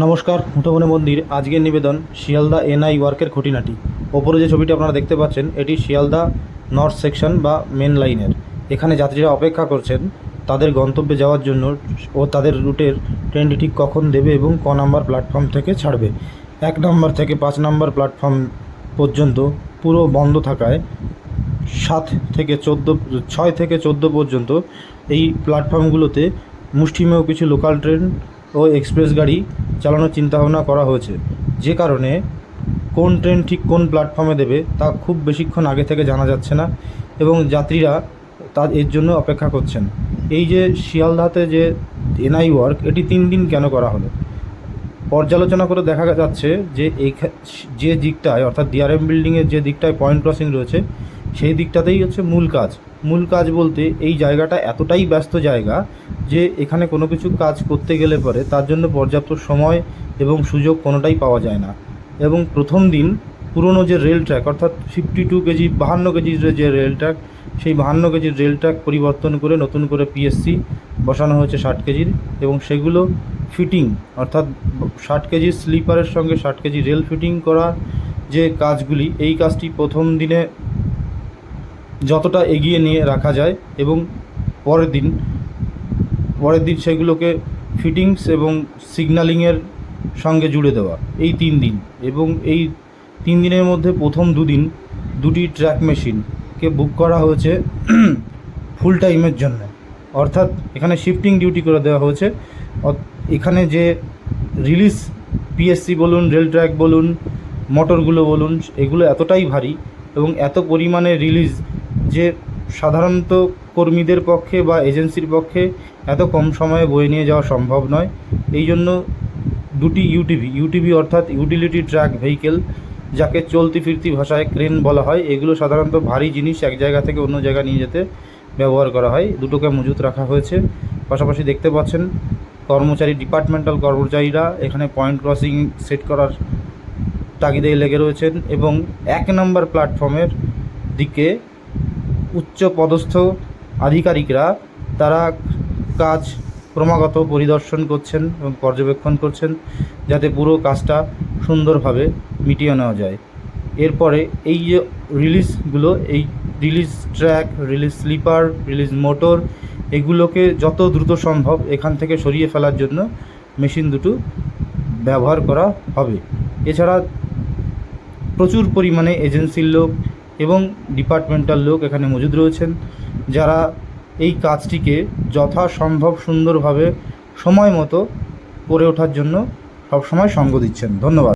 নমস্কার মুঠোমনে মন্দির আজকের নিবেদন শিয়ালদা এনআই ওয়ার্কের খুঁটিনাটি। ওপরে যে ছবিটি আপনারা দেখতে পাচ্ছেন, এটি শিয়ালদা নর্থ সেকশন বা মেন লাইনের। এখানে যাত্রীরা অপেক্ষা করছেন তাদের গন্তব্যে যাওয়ার জন্য ও তাদের রুটের ট্রেনটি ঠিক কখন দেবে এবং ক নাম্বার প্ল্যাটফর্ম থেকে ছাড়বে। এক নম্বর থেকে পাঁচ নম্বর প্ল্যাটফর্ম পর্যন্ত পুরো বন্ধ থাকায় সাত থেকে চোদ্দ, ছয় থেকে চোদ্দ পর্যন্ত এই প্ল্যাটফর্মগুলোতে মুষ্টিমেয় কিছু লোকাল ট্রেন ও এক্সপ্রেস গাড়ি চালানোর চিন্তাভাবনা করা হয়েছে। যে কারণে কোন ট্রেন ঠিক কোন প্ল্যাটফর্মে দেবে তা খুব বেশিক্ষণ আগে থেকে জানা যাচ্ছে না এবং যাত্রীরা তা এর জন্য অপেক্ষা করছেন। এই যে শিয়ালদাতে যে এনআই ওয়ার্ক, এটি তিন দিন কেন করা হলো? পর্যালোচনা করে দেখা যাচ্ছে যে এই যে দিকটায়, অর্থাৎ ডিআরএম বিল্ডিংয়ের যে দিকটায় পয়েন্ট ক্রসিং রয়েছে সেই দিকটাতেই হচ্ছে মূল কাজ। মূল কাজ বলতে এই জায়গাটা এতটাই ব্যস্ত জায়গা যে এখানে কোনো কিছু কাজ করতে গেলে পরে তার জন্য পর্যাপ্ত সময় এবং সুযোগ কোনোটাই পাওয়া যায় না। এবং প্রথম দিন পুরনো যে রেল ট্র্যাক, অর্থাৎ ফিফটি টু কেজি, বাহান্ন কেজির যে রেল ট্র্যাক, সেই বাহান্ন কেজির রেল ট্র্যাক পরিবর্তন করে নতুন করে পিএসসি বসানো হয়েছে ষাট কেজির এবং সেগুলো ফিটিং অর্থাৎ ষাট কেজি স্লিপারের সঙ্গে ষাট কেজি রেল ফিটিং করা যে কাজগুলি, এই কাজটি প্রথম দিনে যতটা এগিয়ে নিয়ে রাখা যায় এবং পরের দিন পরের দিন সেগুলোকে ফিটিংস এবং সিগন্যালিংয়ের সঙ্গে জুড়ে দেওয়া, এই তিন দিন। এবং এই তিন দিনের মধ্যে প্রথম দুদিন দুটি ট্র্যাক মেশিনকে বুক করা হয়েছে ফুল টাইমের জন্য। অর্থাৎ এখানে শিফটিং ডিউটি করে দেওয়া হয়েছে। এখানে যে রিলিজ পিএসসি বলুন রেল ট্র্যাক বলুন মোটরগুলো বলুন, এগুলো এতটাই ভারী এবং এত পরিমাণে রিলিজ যে সাধারণত কর্মীদের পক্ষে বা এজেন্সির পক্ষে এত কম সময়ে বয়ে নিয়ে যাওয়া সম্ভব নয়। এই জন্য দুটি ইউটিভি ইউটিভি অর্থাৎ ইউটিলিটি ট্র্যাক ভেহিকেল যাকে চলতি ফিরতি ভাষায় ক্রেন বলা হয়, এগুলো সাধারণত ভারী জিনিস এক জায়গা থেকে অন্য জায়গায় নিয়ে যেতে ব্যবহার করা হয়। দুটোকে মজুত রাখা হয়েছে। পাশাপাশি দেখতে পাচ্ছেন কর্মচারী ডিপার্টমেন্টাল কর্মচারীরা এখানে পয়েন্ট ক্রসিং সেট করার তাগিদে লেগে রয়েছেন এবং এক নম্বর প্ল্যাটফর্মের দিকে উচ্চ পদস্থ আধিকারিকরা তারা কাজ ক্রমাগত পরিদর্শন করছেন এবং পর্যবেক্ষণ করছেন যাতে পুরো কাজটা সুন্দরভাবে মিটিয়ে নেওয়া যায়। এরপরে এই যে রিলিজগুলো এই release track release sleeper release motor এগুলোকে যত দ্রুত সম্ভব এখান থেকে সরিয়ে ফেলার জন্য মেশিন দুটো ব্যবহার করা হবে। এছাড়া প্রচুর পরিমাণে এজেন্সির লোক এবং ডিপার্টমেন্টাল লোক এখানে মজুদ রয়েছেন, যারা এই কাজটিকে যথাসম্ভব সুন্দরভাবে সময় মতো করে ওঠার জন্য সবসময় সঙ্গ দিচ্ছেন। ধন্যবাদ।